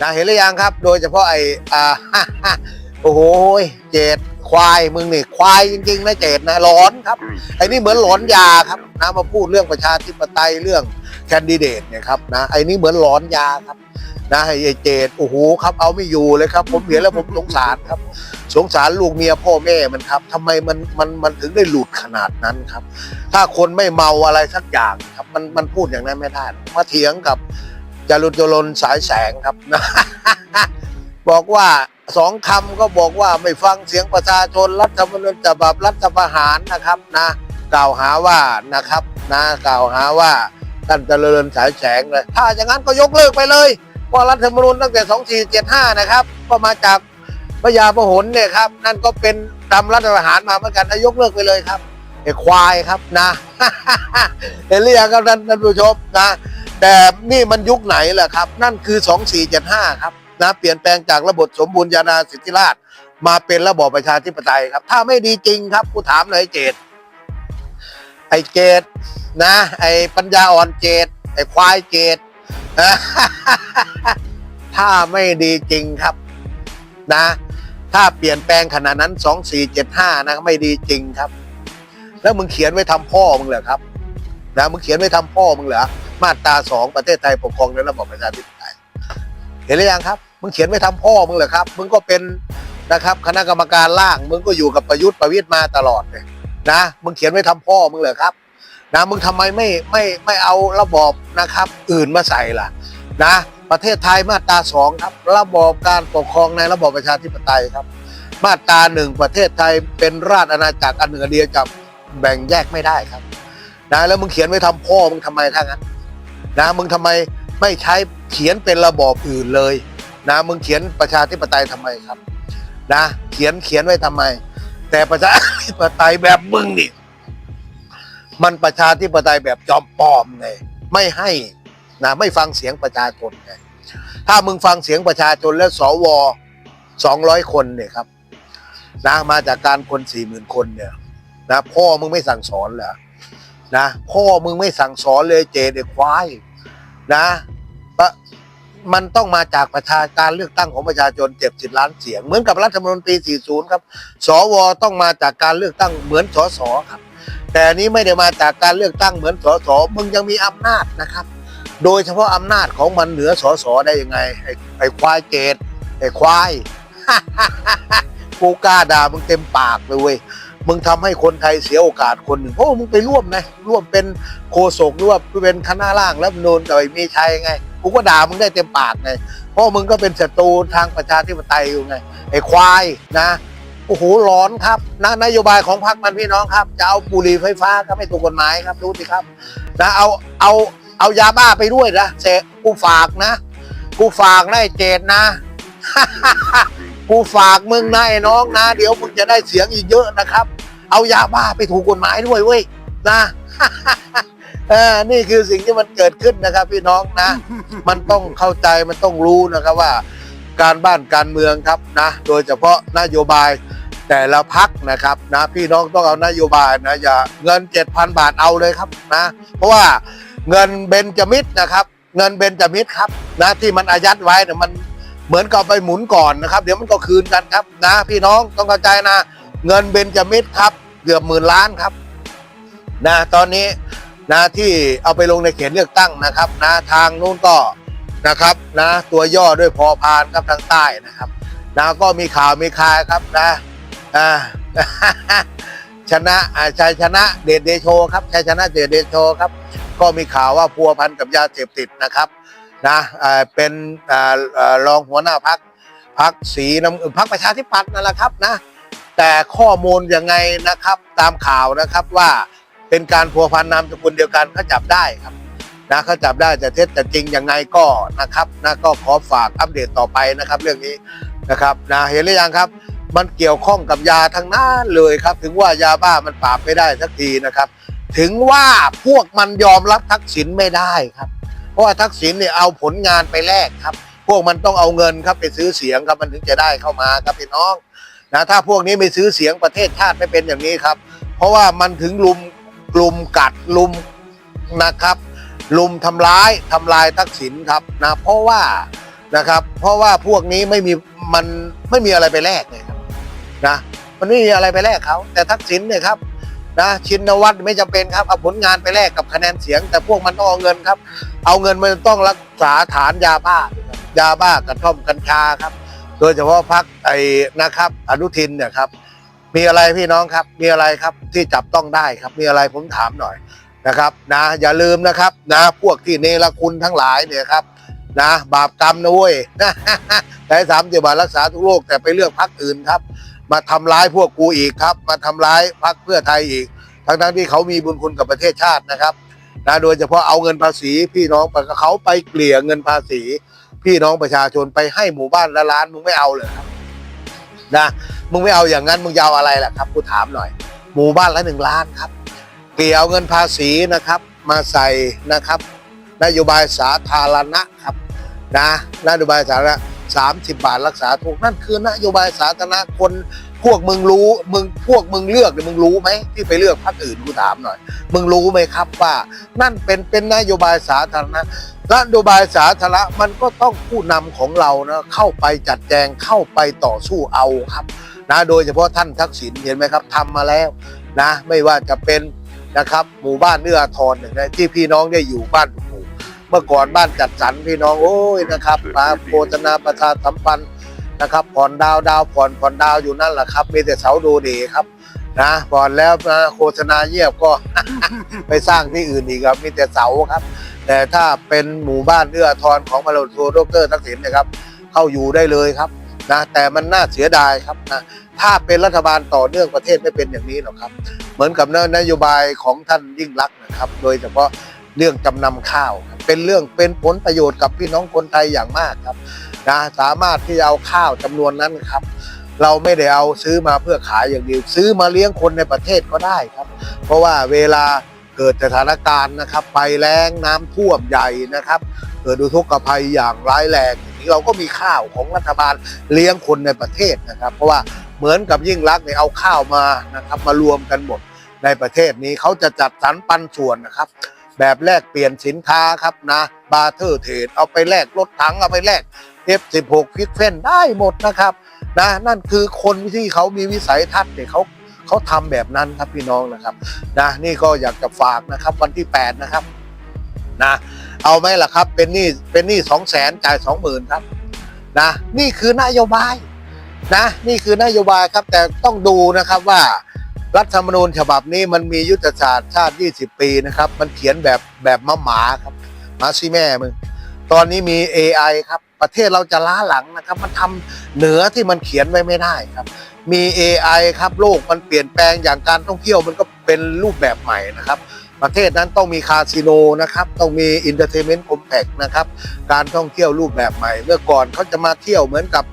นะเห็นหรือยังครับ โดยเฉพาะไอ้อ่าโอ้โหเจดควายมึงนี่ควายจริงๆนะเจดนะหลอนครับไอ้นี่เหมือนหลอนยาครับนะมาพูดเรื่องประชาธิปไตยเรื่องแคนดิเดตเนี่ยครับนะไอ้นี่เหมือนหลอนยาครับนะไอ้เจดโอ้โหครับเอาไม่อยู่เลยครับ ผมเห็นแล้วผมสงสารครับ สงสารลูกเมียพ่อแม่มันครับทำไมมันมันมันถึงได้หลุดขนาดนั้นครับ ถ้าคนไม่เมาอะไรสักอย่างครับ มันมันพูดอย่างนั้นไม่ได้มาเถียงกับ จรุจรนสายแสงครับนะบอกว่าสองคำก็บอกว่าไม่ฟังเสียงประชาชนรัฐธรรมนูญฉบับรัฐประหารนะครับนะกล่าวหาว่านะครับนะกล่าวหาว่าท่านเจริญสายแสงเลย ถ้าอย่างนั้นก็ยกเลิกไปเลยเพราะรัฐธรรมนูญตั้งแต่ 2475 นะครับ ก็มาจากพระยาพหลเนี่ยครับ นั่นก็เป็นตามรัฐประหารมาเหมือนกันนะยกเลิกไปเลยครับไอ้ควายครับนะเห็นหรือยังครับท่านท่านผู้ชมนะ แต่นี่มันยุคไหนล่ะครับ นั่นคือ 2475 ครับนะเปลี่ยนแปลงจากระบบสมบูรณาญาสิทธิราชมาเป็นระบอบประชาธิปไตยครับ ถ้าไม่ดีจริงครับกูถามหน่อยเจดไอเจดนะ ไอปัญญาอ่อนเจดไอควายเจดถ้าไม่ดีจริงครับนะ ถ้าเปลี่ยนแปลงขนาดนั้น 2475 นะไม่ดีจริงครับ แล้วมึงเขียนไว้ทำพ่อมึงเหรอครับนะมึงเขียนไว้ทำพ่อมึงเหรอ มาตราสองประเทศไทยปกครองในระบอบประชาธิปไตยเห็นหรือยังครับมึงเขียนไว้ทำพ่อมึงเหรอครับมึงก็เป็นนะครับคณะกรรมการร่างมึงก็อยู่กับประยุทธ์ประวิตยมาตลอดเลยนะมึงเขียนไว้ทำพ่อมึงเหรอครับนะมึงทำไมไม่ไม่ไม่เอาระบอบนะครับอื่นมาใส่ล่ะนะประเทศไทยมาตราสองครับ ระบอบการปกครองในระบอบประชาธิปไตยครับ มาตราหนึ่งประเทศไทยเป็นราชอาณาจักรอันหนึ่งอันเดียวกับแบ่งแยกไม่ได้ครับนะแล้วมึงเขียนไว้ทำพ่อมึงทำไมถ้างั้น นะมึงทำไมไม่ใช้เขียนเป็นระบอบอื่นเลยนะมึงเขียนประชาธิปไตยทำไมครับนะเขียนเขียนไว้ทำไม แต่ประชาธิปไตยแบบมึงนี่มันประชาธิปไตยแบบจอมปลอมไงไม่ให้นะไม่ฟังเสียงประชาชนไงถ้ามึงฟังเสียงประชาชนแล้วสวสองร้อยคนเนี่ยครับนะมาจากการคนสี่หมื่นคนเนี่ยนะพ่อมึงไม่สั่งสอนเหรอนะพ่อมึงไม่สั่งสอนเลยเจเด็กควาย นะปะมันต้องมาจากประชาการเลือกตั้งของประชาชนเจ็บสิบล้านเสียง เหมือนกับรัฐธรรมนูญปี 40 ครับ สวต้องมาจากการเลือกตั้งเหมือนสสครับ แต่นี้ไม่ได้มาจากการเลือกตั้งเหมือนสสมึงยังมีอำนาจนะครับ โดยเฉพาะอำนาจของมันเหนือสสได้ยังไงไอ้ไอ้ควายเจดไอ้ควายกูกล้าด่ามึงเต็มปากเลยเว้ย มึงทำให้คนไทยเสียโอกาสคนหนึ่งเพราะมึงไปร่วมนะร่วมเป็นโฆษกหรือว่าเป็นคณะร่างรัฐธรรมนูนกับไอ้มีชัยไงกูก็ด่ามึงได้เต็มปากไงเพราะมึงก็เป็นศัตรูทางประชาธิปไตยอยู่ไงไอ้ควายนะโอ้โหร้อนครับนะนโยบายของพรรคมันพี่น้องครับ จะเอาบุหรี่ไฟฟ้าก็ไม่ถูกกฎหมายครับดูสิครับนะเอาเอาเอายาบ้าไปด้วยนะเสกกูฝากนะ กูฝากนะไอ้เจดนะกูฝากมึงนะไอ้น้องนะ เดี๋ยวมึงจะได้เสียงอีกเยอะนะครับ เอายาบ้าไปถูกกฎหมายด้วยเว้ยนะเออนี่คือสิ่งที่มันเกิดขึ้นนะครับ พี่น้องนะ มันต้องเข้าใจมันต้องรู้นะครับว่า การบ้านการเมืองครับนะ โดยเฉพาะนโยบายแต่ละพักนะครับนะพี่น้องต้องเอานโยบายนะอย่าเงินเจ็ดพันบาทเอาเลยครับนะ เพราะว่าเงินเบนจมิตรนะครับ เงินเบนจมิตรครับนะที่มันอายัดไว้เนี่ยมันเหมือนกับไปหมุนก่อนนะครับ เดี๋ยวมันก็คืนกันครับนะ พี่น้องต้องเข้าใจนะ เงินเบนจมิตรครับ เกือบหมื่นล้านครับนะตอนนี้นะที่เอาไปลงในเขตเลือกตั้งนะครับนะทางนู้นก็นะครับนะตัวย่อด้วยพอพานครับทางใต้นะครับนะก็มีข่าวมีคายครับนะอ่าชนะอ่าชัยชนะเดชเดโชครับชัยชนะเดชเดโชครับ ก็มีข่าวว่าพัวพันกับยาเสพติดนะครับนะเป็นอ่าอ่ารองหัวหน้าพักพักสีน้ำพักประชาธิปัตย์นั่นแหละครับนะ แต่ข้อมูลยังไงนะครับตามข่าวนะครับว่าเป็นการพัวพันนามสกุลเดียวกันเขาจับได้ครับนะเขาจับได้แต่เท็จแต่จริงยังไงก็นะครับนะก็ขอฝากอัปเดตต่อไปนะครับ เรื่องนี้นะครับนะเห็นหรือยังครับ มันเกี่ยวข้องกับยาทั้งนั้นเลยครับ ถึงว่ายาบ้ามันปราบไม่ได้สักทีนะครับ ถึงว่าพวกมันยอมรับทักษิณไม่ได้ครับ เพราะว่าทักษิณเนี่ยเอาผลงานไปแลกครับ พวกมันต้องเอาเงินครับไปซื้อเสียงครับมันถึงจะได้เข้ามาครับพี่น้อง นะถ้าพวกนี้ไม่ซื้อเสียงประเทศชาติไม่เป็นอย่างนี้ครับ เพราะว่ามันถึงลุมกลุ่มกัดลุมนะครับลุมทำร้ายทำลายทักษิณครับนะเพราะว่านะครับ เพราะว่าพวกนี้ไม่มีมันไม่มีอะไรไปแลกเลยครับนะมันไม่มีอะไรไปแลกเขาแต่ทักษิณเนี่ยครับนะชินวัตรไม่จำเป็นครับเอาผลงานไปแลกกับคะแนนเสียง แต่พวกมันต้องเอาเงินครับ เอาเงินมันต้องรักษาฐานยาบ้ครับยาบ้ากระท่อมกัญชาครับ โดยเฉพาะพักไอ้นะครับ อนุทินเนี่ยครับ มีอะไรพี่น้องครับ มีอะไรครับที่จับต้องได้ครับ มีอะไรผมถามหน่อยนะครับ นะอย่าลืมนะครับ นะพวกที่เนรคุณทั้งหลายเนี่ยครับ นะ บาปกรรมนะเว้ยใช้สามสิบบาทรักษาทุกโรคแต่ไปเลือกพักอื่นครับ มาทำร้ายพวกกูอีกครับ มาทำร้ายพักเพื่อไทยอีก ทั้งทั้งๆที่เขามีบุญคุณกับประเทศชาตินะครับนะโดยเฉพาะเอาเงินภาษีพี่น้องเขาไปเกลี่ยเงินภาษี พี่น้องประชาชนไปให้หมู่บ้านละล้านมึงไม่เอาเลยครับนะมึงไม่เอาอย่างนั้นมึงยาวอาอะไรล่ะครับกูถามหน่อย หมู่บ้านละหนึ่งล้านครับเกลี่ยเอาเงินภาษีนะครับ มาใส่นะครับ นโยบายสาธารณะครับนะนโยบายสาธารณะสามสิบบาทรักษาถูกนั่นคือนโยบายสาธารณะคน พวกมึงรู้มึงพวกมึงเลือกเนี่ยมึงรู้ไหมที่ไปเลือกพรรคอื่นกูถามหน่อย มึงรู้ไหมครับว่า นั่นเป็นเป็นนโยบายสาธารณะนโยบายสาธารณะมันก็ต้องผู้นำของเรานะเข้าไปจัดแจงเข้าไปต่อสู้เอาครับนะโดยเฉพาะท่านทักษิณเห็นไหมครับทำมาแล้วนะไม่ว่าจะเป็นนะครับหมู่บ้านเอื้ออาทรเนี่ยนะที่พี่น้องได้อยู่บ้านหมู่เมื่อก่อนบ้านจัดสรรพี่น้องโอ้ยนะครับมาโฆษณาประชาสัมพันธ์ นะครับผ่อนดาวดาวผ่อนผ่อนดาวอยู่นั่นแหละครับ มีแต่เสาดูดีครับนะผ่อนแล้วนะโฆษณาเยียบก็ ไปสร้างที่อื่นอีกครับมีแต่เสาครับ แต่ถ้าเป็นหมู่บ้านเอื้อทอาทรของพระโลโทดรทักษิณนะครับ เข้าอยู่ได้เลยครับนะแต่มันน่าเสียดายครับนะถ้าเป็นรัฐบาลต่อเนื่องประเทศไม่เป็นอย่างนี้หรอกครับ เหมือนกับนโยบายของท่านยิ่งรักนะครับ โดยเฉพาะเรื่องจำนำข้าว เป็นเรื่องเป็นผลประโยชน์กับพี่น้องคนไทยอย่างมากครับ นะสามารถที่จะเอาข้าวจำนวนนั้นครับ เราไม่ได้เอาซื้อมาเพื่อขายอย่างเดียวซื้อมาเลี้ยงคนในประเทศก็ได้ครับ เพราะว่าเวลาเกิดสถานการณ์นะครับภัยแล้งน้ำท่วมใหญ่นะครับ เกิดอุทกภัยอย่างร้ายแรงอย่างนี้เราก็มีข้าวของรัฐบาลเลี้ยงคนในประเทศนะครับ เพราะว่าเหมือนกับยิ่งรักเนี่ยเอาข้าวมานะครับมารวมกันหมดในประเทศนี้เขาจะจัดสรรปันส่วนนะครับ แบบแลกเปลี่ยนสินค้าครับนะบาร์เทอร์เทรดเอาไปแลกรถถังเอาไปแลก F16 ฟิกเฟนได้หมดนะครับนะนั่นคือคนที่เขามีวิสัยทัศน์เนี่ยเขาเขาทำแบบนั้นครับพี่น้องนะครับนะนี่ก็อยากจะฝากนะครับวันที่ 8 นะครับนะเอาไหมล่ะครับเป็นหนี้เป็นหนี้สองแสนจ่ายสองหมื่นครับนะนี่คือนโยบายนะนี่คือนโยบายครับแต่ต้องดูนะครับว่ารัฐธรรมนูญฉบับนี้มันมียุทธศาสตร์ชาติ 20 ปีนะครับ มันเขียนแบบแบบมะหมาครับหมาซีแม่มึง ตอนนี้มี AI ครับ ประเทศเราจะล้าหลังนะครับ มันทำเหนือที่มันเขียนไว้ไม่ได้ครับ มี AI ครับโลกมันเปลี่ยนแปลงอย่างการท่องเที่ยวมันก็เป็นรูปแบบใหม่นะครับ ประเทศนั้นต้องมีคาสิโนนะครับ ต้องมีอินเตอร์เทนเมนต์คอมแพกนะครับ การท่องเที่ยวรูปแบบใหม่ เมื่อก่อนเขาจะมาเที่ยวเหมือนกับ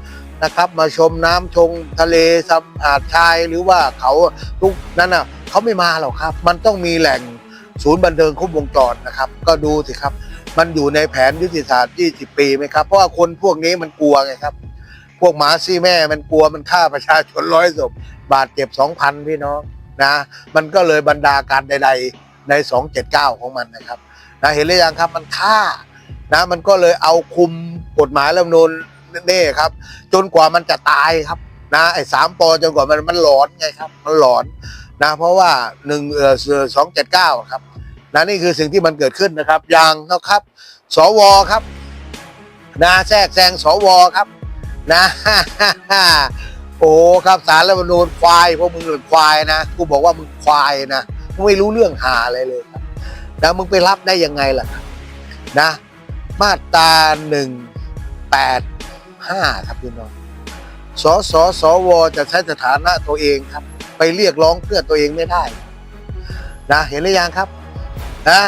นะครับ มาชมน้ำชงทะเลสัมหาดชายหรือว่าเขาทุกนั้นน่ะเขาไม่มาหรอกครับ มันต้องมีแหล่งศูนย์บันเทิงครบวงจรนะครับ ก็ดูสิครับ มันอยู่ในแผนยุทธศาสตร์20 ปีไหมครับ เพราะว่าคนพวกนี้มันกลัวไงครับ พวกหมาซี่แม่มันกลัวมันฆ่าประชาชนร้อยศพบาดเจ็บ 2,000 พี่น้องนะ มันก็เลยบรรดาการใด ๆ ใน 279 ของมันนะครับนะเห็นหรือยังครับมันฆ่านะมันก็เลยเอาคุมกฎหมายรัฐมนูญนี่ครับ จนกว่ามันจะตายครับนะไอ้สามปอจนกว่ามันมันหลอนไงครับ มันหลอนนะเพราะว่าหนึ่งเอ่อสองเจ็ดเก้าครับ นะนี่คือสิ่งที่มันเกิดขึ้นนะครับ อย่างนะครับ สวครับนะแทรกแซงสวครับ นะโอ้ครับสารรัฐธรรมนูญควายพวกมึงเป็นควายนะกูบอกว่ามึงควายนะมึงไม่รู้เรื่องหาอะไรเลยครับนะมึงไปรับได้ยังไงล่ะนะ มาตราหนึ่งแปดห้าครับพี่น้องสสสวจะใช้สถานะตัวเองครับ ไปเรียกร้องเพื่อตัวเองไม่ได้ นะเห็นหรือยังครับ นะ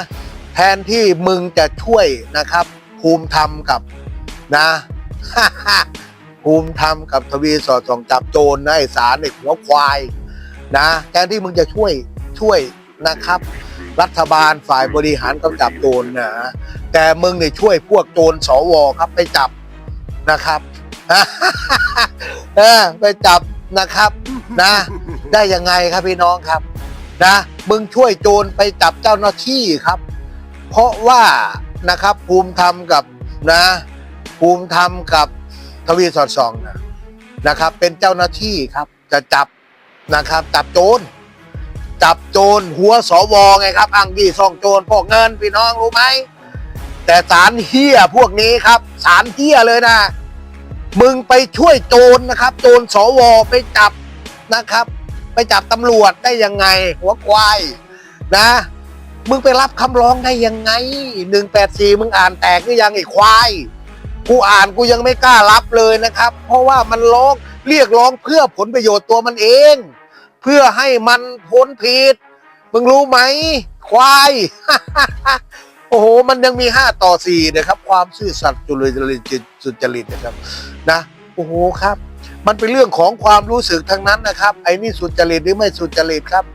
แทนที่มึงจะช่วยนะครับ ภูมิธรรมกับนะภูมิธรรมกับทวีสอดส่องจับโจรนะไอสารไอหัวควายนะแทนที่มึงจะช่วยช่วยนะครับ รัฐบาลฝ่ายบริหารกำจับโจรนะแต่มึงเนี่ยช่วยพวกโจรสวครับไปจับนะครับเออไปจับนะครับนะ ได้ยังไงครับพี่น้องครับ นะมึงช่วยโจรไปจับเจ้าหน้าที่ครับ เพราะว่านะครับภูมิธรรมกับนะภูมิธรรมกับทวีสอดส่องนะนะครับ เป็นเจ้าหน้าที่ครับจะจับนะครับ จับโจรจับโจรหัวสวไงครับอ้างยี่ซ่องโจรพวกเงินพี่น้องรู้ไหมแต่สารเฮียพวกนี้ครับสารเฮียเลยนะมึงไปช่วยโจรนะครับ โจรสวไปจับนะครับ ไปจับตำรวจได้ยังไง หัวควายนะ มึงไปรับคำร้องได้ยังไงหนึ่งแปดสี่มึงอ่านแตกหรือยังไอ้ควาย กูอ่านกูยังไม่กล้ารับเลยนะครับ เพราะว่ามันร้องเรียกร้องเพื่อผลประโยชน์ตัวมันเอง เพื่อให้มันพ้นผิด มึงรู้ไหม ควาย โอ้โห มันยังมีห้าต่อสี่นะครับ ความซื่อสัตย์จุลจริตสุจริตนะครับ นะ โอ้โหครับ มันเป็นเรื่องของความรู้สึกทั้งนั้นนะครับ ไอ้นี่สุจริตหรือไม่สุจริตครับ